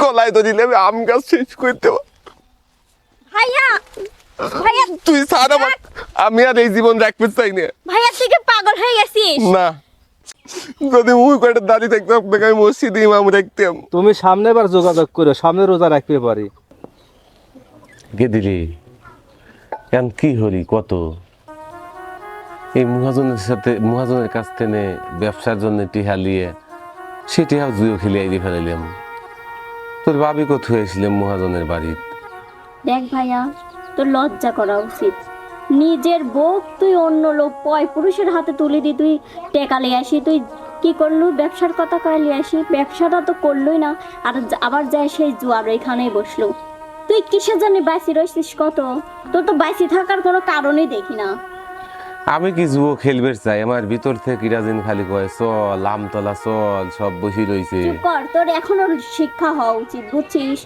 কলাই তো দিলে আম গাছ শেষ করতে ভাইয়া ভাইয়া তুই আমার আমি আর এই জীবন রাখতে চাই না। ভাইয়া তুই কি পাগল হয়ে গেছিস? না। যদি মুই কয়টা দাঁড়িয়ে থাকতাম আপনাকে আমি মসজিদে ইমাম রাখতাম। তুমি সামনে বার যোগাযোগ করো সামনে রোজা রাখতে পারি। গেদিরে এখন কি হলি? কত? এই মহাজনের সাথে মহাজনের কাছ থেকে ব্যবসার জন্য টিহা লিয়ে সে টিহা জুয়ো খেলে আইডি ফেলাইলাম। তোর বাবি কত হয়েছিলাম মহাজনের বাড়ির? দেখ ভাইয়া, তোর লজ্জা করা উচিত। নিজের বউ তুই অন্য লোক, পয় পুরুষের হাতে তুলে দি, তুই টেকা লিয়ে আসি, তুই কি করলু? ব্যবসার কথা কয়ে লিয়ে আসি। ব্যবসাটা তো করলুই না, আর আবার যায় সেই জুয়ার এখানেই বসল। তুই কিসের জন্য বাইসি রয়েছিস কত? তোর তো বাইসি থাকার কোনো কারণই দেখি না। আমি কি জুয়ো খেলবে চাই? আমার ভিতর থেকে কিরাজিন খালি কয় চল আমতলা চল সব বসি রইছে। কর তোর এখনও শিক্ষা হওয়া উচিত বুঝছিস?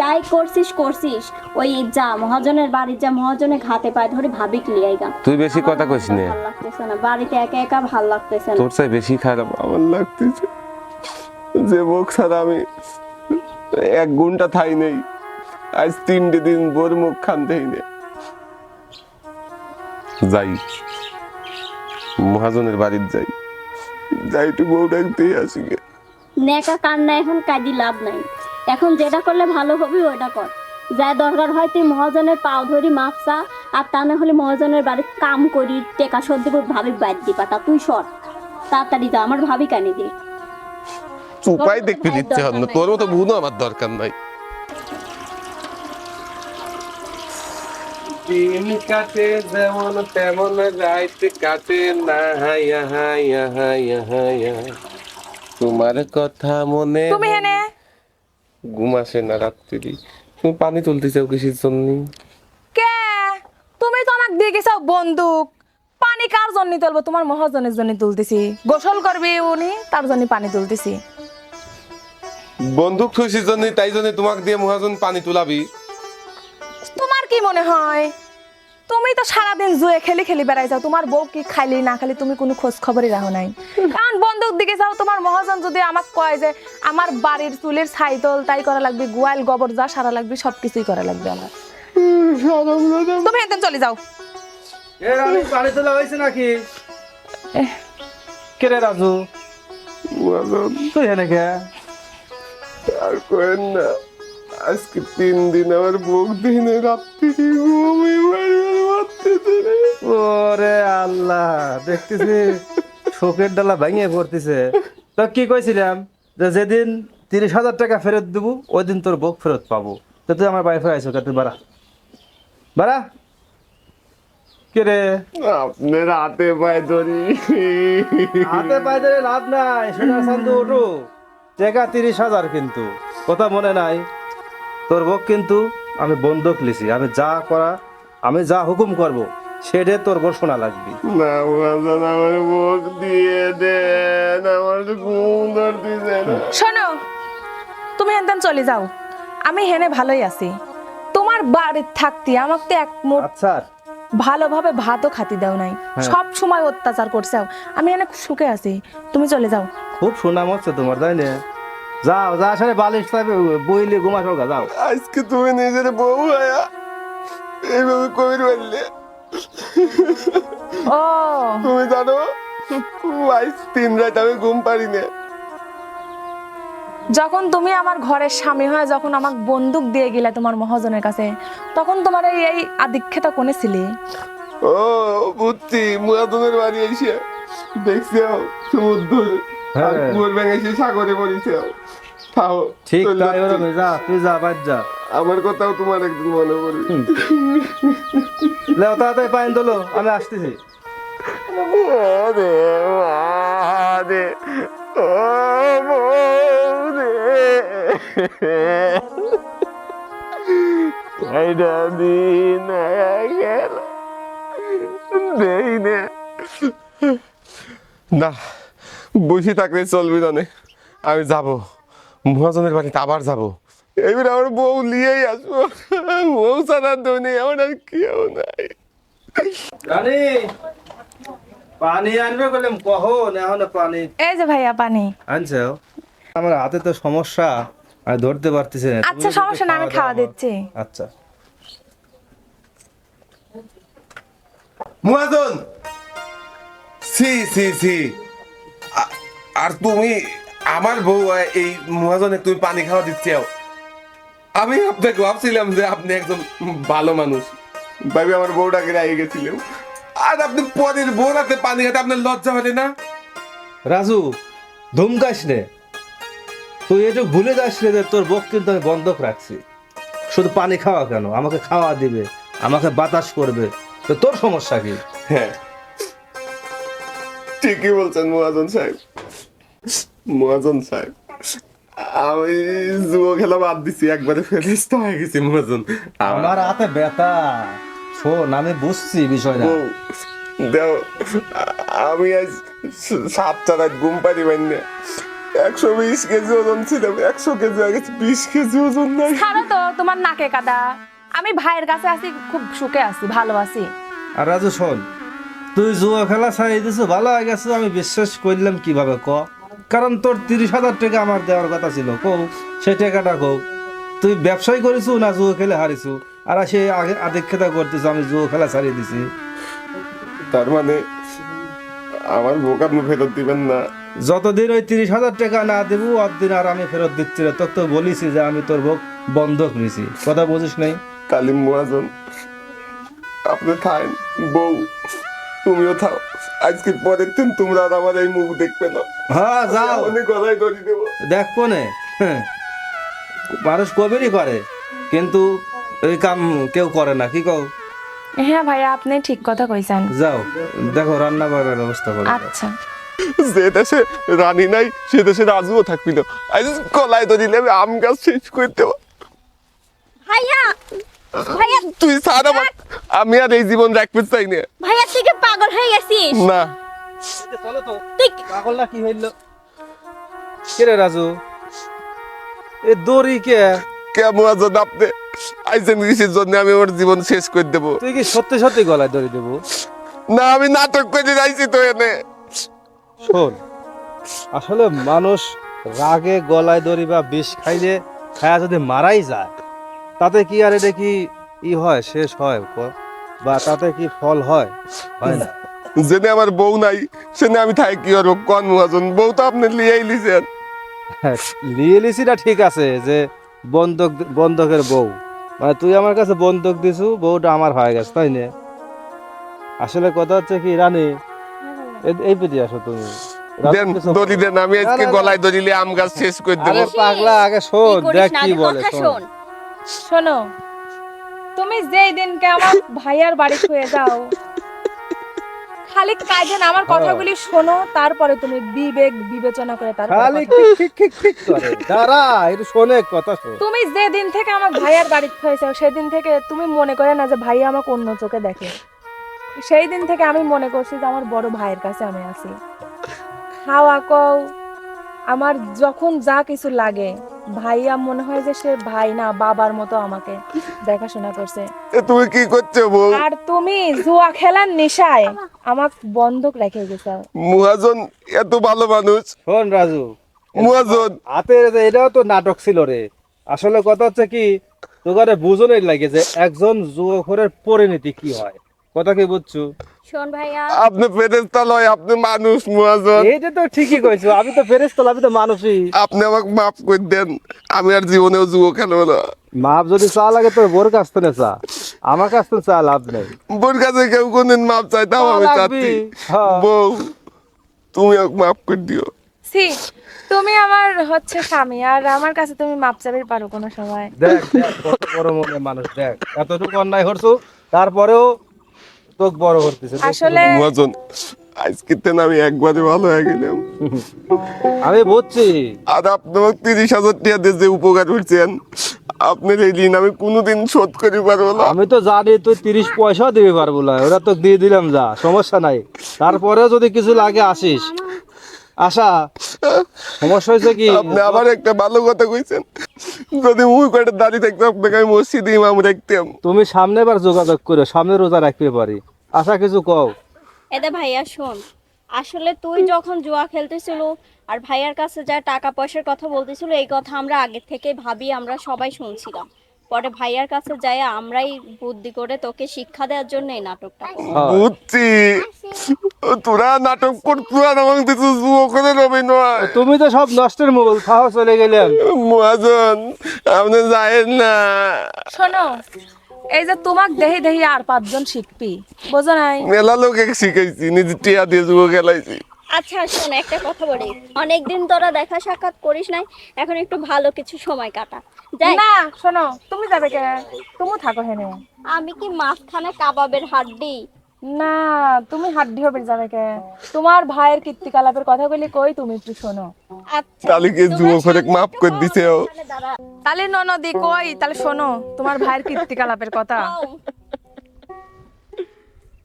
যাই করছিস করছিস। ওই যা মহাজনের বাড়ি যা মহাজনে ঘাতে পায় ধরে ভাবি ক্লিয়াই গা। তুই বেশি কথা কইস নে। ভালো লাগতেছে না বাড়িতে একা একা ভালো লাগতেছে না। তোর চাই বেশি খারাপ আমার লাগতেছে। যে মুখ ছাড়া আমি এক ঘণ্টা থাই নেই আজ তিনটে দিন বোর মুখ খানতেই নেই। যাই। মহাজনের বাড়ির যাই। যাই একটু বউ ডাকতেই আসি গে। নেকা কান্না এখন কাজী লাভ নাই। এখন যেটা করলে ভালো হবে ওটা কর। যা দরকার হয় তুই মহাজনের পাও ধরি মাপসা আর তা না হলে মহাজনের বাড়ির কাম করি টেকা সর্দি করে ভাবি বাদ দি পাটা তুই সর। তাড়াতাড়ি যা আমার ভাবি কানি দে। চুপাই ভাইয়ের দিচ্ছে দরকার না তোর মতো বুনো আমার দরকার নাই। দিন কাটে যেমন তেমন রাইত কাটে। না তোমার কথা মনে তুমি হেনে? ঘুম আসে না রাত্রি। তুমি পানি তুলতে চাও কিসের জন্য? কে? তুমি তো আমাকে দিয়ে গেছো বন্দুক। পানি কার জন্য তুলবো? তোমার মহাজনের জন্য তুলতেছি। গোসল করবি উনি তার জন্য পানি তুলতেছি। বন্দুক খুশির জন্য তাই জন্য তোমাকে দিয়ে মহাজন পানি তুলাবি। কি মনে হয়? তুমি তো সারাদিন জুয়ে খেলি খেলি বেড়াই যাও তোমার বউ কি খাইলি না খালি তুমি কোনো খোঁজ খবরই রাখো নাই। কারণ বন্দুক দিকে যাও তোমার মহাজন যদি আমাকে কয় যে আমার বাড়ির চুলের ছাইতল তাই করা লাগবে গোয়াল গোবর যা সারা লাগবে সব কিছুই করা লাগবে আমার। তুমি একদম চলে যাও। এ রানী পানি তোলা হয়েছে নাকি? কে রে রাজু? তুই আর কেন না। আজকে তিন দিন আমার বুক দিনে রাত্রি ঘুমই ওরে আল্লাহ দেখতেছি শোকের ডালা ভাঙিয়ে পড়তেছে। তো কি কইছিলাম? যে যেদিন তিরিশ হাজার টাকা ফেরত দেবো ওই দিন তোর বুক ফেরত পাবো। তো তুই আমার বাড়ি ফেরে আইসো তুই বাড়া। বাড়া। কে রে? আপনার হাতে পায়ে ধরি। হাতে পায়ে ধরে লাভ নাই সোনা চান্দু ওঠো টাকা তিরিশ হাজার কিন্তু কথা মনে নাই। তোর বক কিন্তু আমি বন্ধক লিছি আমি যা করা আমি যা হুকুম করব সেটা তোর বর শোনা লাগবে। না মহাজন আমার বুক দিয়ে দেন আমার তো ঘুম ধরতেছে শোনো তুমি হেনতেন চলে যাও। আমি হেনে ভালোই আছি। তোমার বাড়ির থাকতে আমাকে তো এক মুঠ আচ্ছা। ভালোভাবে ভাতও খাতি দাও নাই। সব সময় অত্যাচার করছে। আমি এনে সুখে আছি। তুমি চলে যাও। খুব সুনাম হচ্ছে তোমার তাই না? যাও যা আসলে বালিশ পাবে বইলে ঘুমাসো গা যাও। আজকে তুমি নিজের বউ হয়া এইভাবে কবির বললে ও। তুমি জানো আজ তিন রাত আমি ঘুম পারি না যখন তুমি আমার ঘরের স্বামী হয়ে যখন আমাকে বন্দুক দিয়ে গেলে তোমার মহাজনের কাছে তখন তোমার এই এই আদিক্ষেতা কোনে ছিলে? ও বুঝছি মুরাদনের বাড়ি এসে দেখছি সমুদ্র। কুয়োর ভেঙে এসে সাগরে পড়েছে। তাও ঠিক তাই। যা তুই যা বাদ যা। আমার কথাও তোমার একদিন মনে পড়বে লেও তাড়াতাড়ি পাইন তোলো আমি আসতেছি। কয়টা দিন গেল দেই না বসে থাকলে চলবি না নে। আমি যাব। মহাজনের বাড়িতে আবার যাব। এবার আমার বউ নিয়েই আসব। বউ ছাড়া তো নেই আমার আর কেউ নাই। রানী পানি আনবে বললাম কখন? এখন পানি। এই যে ভাইয়া পানি। আনছো আমার হাতে তো সমস্যা আমি ধরতে পারতেছি না। আচ্ছা সমস্যা না আমি খাওয়া দিচ্ছি। আচ্ছা। মহাজন! সি সি সি আর তুমি আমার বউ এই মহাজনে তুমি পানি খাওয়া দিচ্ছ। আমি আপনাকে ভাবছিলাম যে আপনি একজন ভালো মানুষ। ভাবি আমার বউটাকে রাগে গেছিলাম আর আপনি পরের বউ রাতে পানি খাতে আপনার লজ্জা হলে না? রাজু ধুমকাস নে। তুই একটু ভুলে যাস রে যে তোর বক কিন্তু আমি বন্ধক রাখছি। শুধু পানি খাওয়া কেন? আমাকে খাওয়া দিবে আমাকে বাতাস করবে। তো তোর সমস্যা কি? হ্যাঁ। ঠিকই বলছেন মহাজন সাহেব। মহাজন সাহেব আমি জুয়ো খেলা বাদ দিছি একবারে ফেরিস্তা হয়ে গেছি মহাজন। আমার হাতে ব্যথা। শোন আমি বুঝছি বিষয়টা। দেও আমি আজ সাতটা রাত ঘুম পারি মানে একশো বিশ কেজি ওজন ছিলাম একশো কেজি হয়ে গেছে বিশ কেজি ওজন নাই। ছাড়ো তো তোমার নাকে কাদা। আমি ভাইয়ের কাছে আছি খুব সুখে আছি ভালো আছি। আর রাজু শোন তুই জুয়া খেলা ছাড়িয়ে দিছো ভালো হয়ে গেছো আমি বিশ্বাস করলাম কীভাবে ক? কারণ তোর তিরিশ হাজার টাকা আমার দেওয়ার কথা ছিল কৌ সেই টাকাটা কৌ তুই ব্যবসায় করেছু না জুয়া খেলে হারিছু? আর সে আগে আদিক্ষেতা করতেছ আমি জুয়া খেলা ছাড়িয়ে দিছি। তার মানে আমার বুক আপনি ফেরত দিবেন না? যতদিন ওই তিরিশ হাজার টাকা না দেবো অতদিন আর আমি ফেরত দিচ্ছি না। তোকে তো বলিছি যে আমি তোর ভোগ বন্ধক নিছি। কথা বুঝিস নাই? কালিম মহাজন আপনি খান বউ। তুমিও থাও। আজকে পরের দিন তোমরা আর আমার এই মুখ দেখবে না। হ্যাঁ যাও। অনেক গলায় দড়ি দেবো। দেখ কোনে। হ্যাঁ। মানুষ কবেরই করে কিন্তু এই কাম কেউ করে না কি কও? হ্যাঁ ভাইয়া আপনি ঠিক কথা কইছেন। যাও দেখো রান্না বান্নার ব্যবস্থা করো আচ্ছা। যে দেশে রানী নাই সে দেশে রাজুও থাকবি না। আজ কলায় তো দিলে আমি আম গাছ শেষ করতে ভাইয়া তুই ছাড় আমার। আমি আর এই জীবন রাখতে চাই না। ভাইয়া তুই কি পাগল হয়ে গেছিস? না। চলো তো। পাগল না কি হইল? কে রে রাজু? এ দড়ি কে? কেমন আছেন আপনি আইসেন কিসের জন্য? আমি আমার জীবন শেষ করে দেবো। তুই কি সত্যি সত্যি গলায় দড়ি দেবো? না আমি নাটক করে যাইছি তো এনে। শোন আসলে মানুষ রাগে গলায় দড়ি বা বিষ খাইলে খায়া যদি মারাই যায় তাতে কি আর এটা কি ই হয় শেষ হয় বা তাতে কি ফল হয়? হয় না। জেনে আমার বউ নাই সেনে আমি থাকি কি করব কন মহাজন বউ তো আপনি লিয়েই লিছেন। হ্যাঁ, লিয়েলিসিটা ঠিক আছে যে বন্ধক বন্ধকের বউ। মানে তুই আমার কাছে বন্ধক দিছু বউটা আমার হয়ে গেছে তাই না? আসলে কথা হচ্ছে কি রানী এই পেতে আসো তুমি। দড়ি দেন আমি আজকে। গলায় দড়িলে আম গাছ শেষ করে আরে দেবো পাগলা আগে শোন দেখ কি বলে শোন। শোন তুমি যেই দিনকে আমার ভাইয়ার বাড়ি হয়ে যাও খালি কাজেন আমার কথাগুলি শোনো তারপরে তুমি বিবেক বিবেচনা করে তারপরে খালি ঠিক ঠিক ঠিক করে। দাঁড়া একটু শোনে কথা শোন। তুমি যে দিন থেকে আমার ভাইয়ার বাড়ি হয়েছে সেদিন থেকে তুমি মনে করে না যে ভাইয়া আমাকে অন্য চোখে দেখে। সেই দিন থেকে আমি মনে করছি যে আমার বড় ভাইয়ের কাছে আমি আছি। খাওয়া কও আমার যখন যা কিছু লাগে ভাইয়া মনে হয় যে সে ভাই না বাবার মতো আমাকে দেখাশোনা করছে। তুমি কি করছ বউ? আর তুমি জুয়া খেলার নেশায় আমাকে বন্ধক রেখে গেছো। মহাজন এত ভালো মানুষ। শোন রাজু। মহাজন। হাতের যে এটাও তো নাটক ছিল রে। আসলে কথা হচ্ছে কি তোকে বুঝনের লাগে যে একজন যুবকের পরিণতি কি হয়। কথা কি বুঝছ? শোন ভাইয়া। আপনি ফেরেস্তা লয় আপনি মানুষ মহাজন এইটা তো ঠিকই কইছো আমি তো ফেরেস্তা আমি তো মানুষই। আপনি আমাকে মাফ করে দেন আমি আর জীবনেও যুব খেলব না। মাপ যদি চা লাগে তোর বোর কাছ থেকে চা। আমার কাছ থেকে চা লাভ নেই। বোর কাছে কেউ কোনদিন মাপ চাইতাম আমি চাচ্ছি। হ্যাঁ। বউ তুমি আমাকে মাফ করে দিও। সি তুমি আমার হচ্ছে স্বামী আর আমার কাছে তুমি মাপ চাবির পারো কোনো সময়। দেখ দেখ কত বড় মনে মানুষ দেখ। এতটুকু অন্যায় করছ তারপরেও তোকে বড় করতেছে আসলে মহাজন আজকে তেন আমি একবারে ভালো হয়ে গেলাম। আমি বুঝছি আর আপনি আমাকে তিরিশ হাজার টাকা দিয়ে যে উপকার করছেন আপনার এই ঋণ আমি কোনোদিন শোধ করে পারব না। আমি তো জানি তুই তিরিশ পয়সাও দিবি পারব না ওরা তো দিয়ে দিলাম যা সমস্যা নাই। তারপরেও যদি কিছু লাগে আসিস। আশা সমস্যা কি? আপনি আবার একটা ভালো কথা কইছেন। যদি কয়টা থাকতো আপনাকে আমি ইমাম তুমি সামনে বার যোগাযোগ করো সামনে রোজা রাখতে পারি। আশা কিছু কও? এটা ভাইয়া শোন আসলে তুই যখন জুয়া খেলতেছিল আর ভাইয়ার কাছে যা টাকা পয়সার কথা বলতেছিল এই কথা আমরা আগে থেকে ভাবি আমরা সবাই শুনছিলাম। পরে ভাইয়ার কাছে যাই আমরাই বুদ্ধি করে তোকে শিক্ষা দেওয়ার জন্য এই নাটকটা হ্যাঁ। বুদ্ধি তোরা নাটক করতুরা নামাং দিছিস ওখানে রবি নয়। তুমি তো সব নষ্টের মূল খাওয়া চলে গেলে মহাজন আপনি যায়েন না। শোনো এই যে তোমাক দেহি দেহি আর পাঁচজন শিখবি বোঝো নাই? মেলা লোকে শিখাইছি নিজে টিয়া দিয়ে যুগ খেলাইছি। আচ্ছা শোন একটা কথা বলি। অনেকদিন তোরা দেখা সাক্ষাৎ করিস নাই এখন একটু ভালো কিছু সময় কাটা। না শোনো তুমি যাবে কে? তুমি থাকো হেনে। আমি কি মাঝখানে কাবাবের হাড্ডি? না তুমি হাড্ডি হবে যাবে কে? তোমার ভাইয়ের কীর্তিকলাপের কথা কইলে কই তুমি একটু শোনো। আচ্ছা তাহলে কি যুব ফরেক মাফ করে দিছে তাহলে ননদি কই? তাহলে শোনো তোমার ভাইয়ের কীর্তিকলাপের কথা।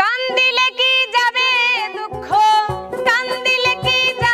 কান দিলে কি যাবে দুঃখ? কান দিলে কি যাবে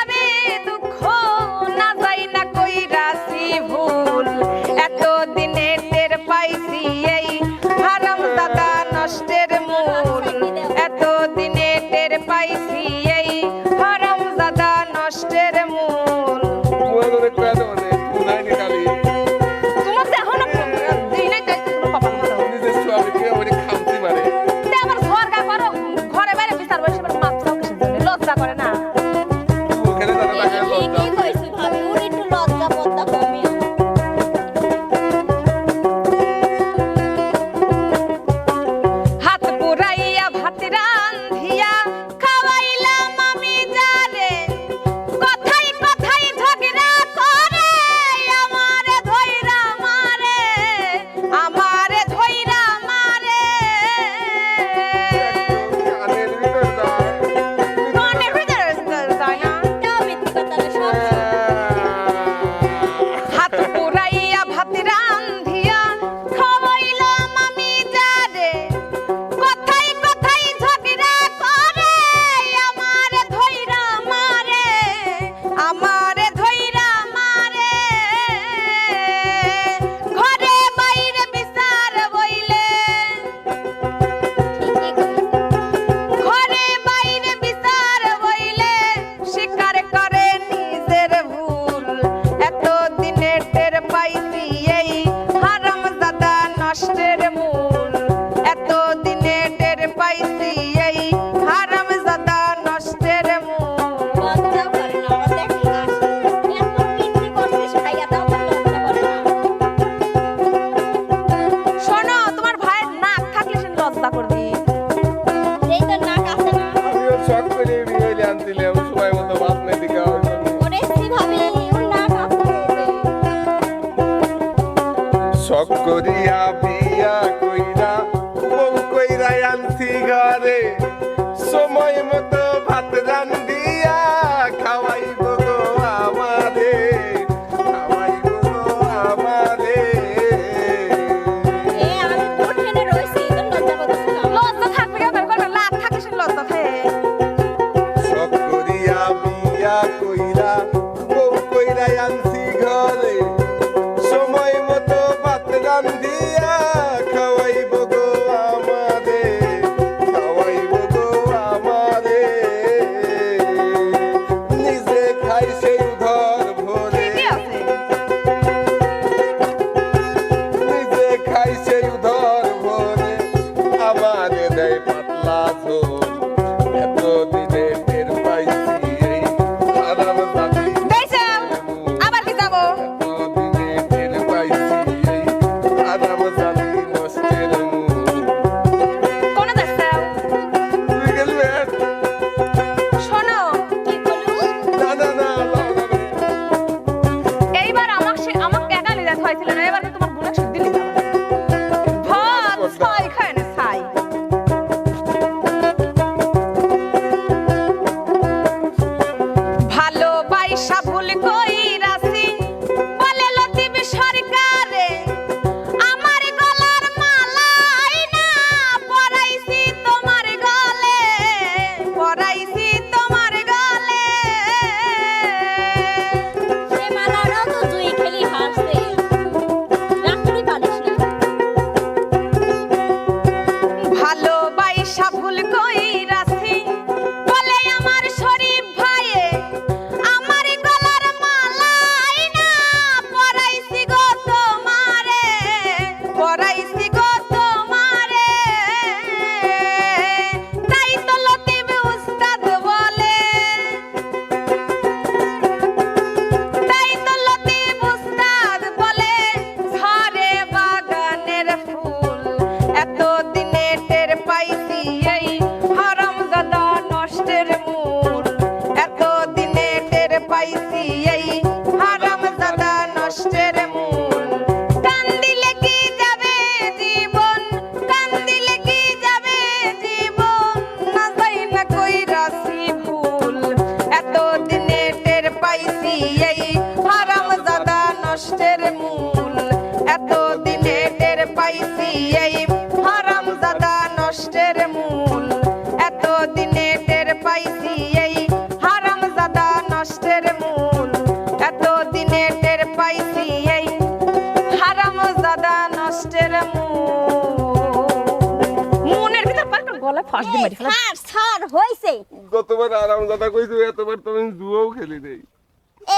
ফস দিয়ে মারি ফেলা স্যার হইছে। গতবার আরাম কথা কইছো এতবার তুমি জুয়াও খেলি নাই।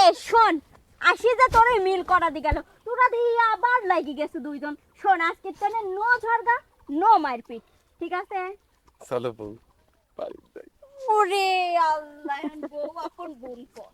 এ শোন আসি যে তোরে মিল করা দি গেল। তোরা দিয়ে আবার লাগি গেছে দুইজন। শোন আজকে তনে নো ঝরগা নো মারপিট ঠিক আছে? চলো বউ বাড়ি যাই। ওরে আল্লাহ বউ এখন বোন কর।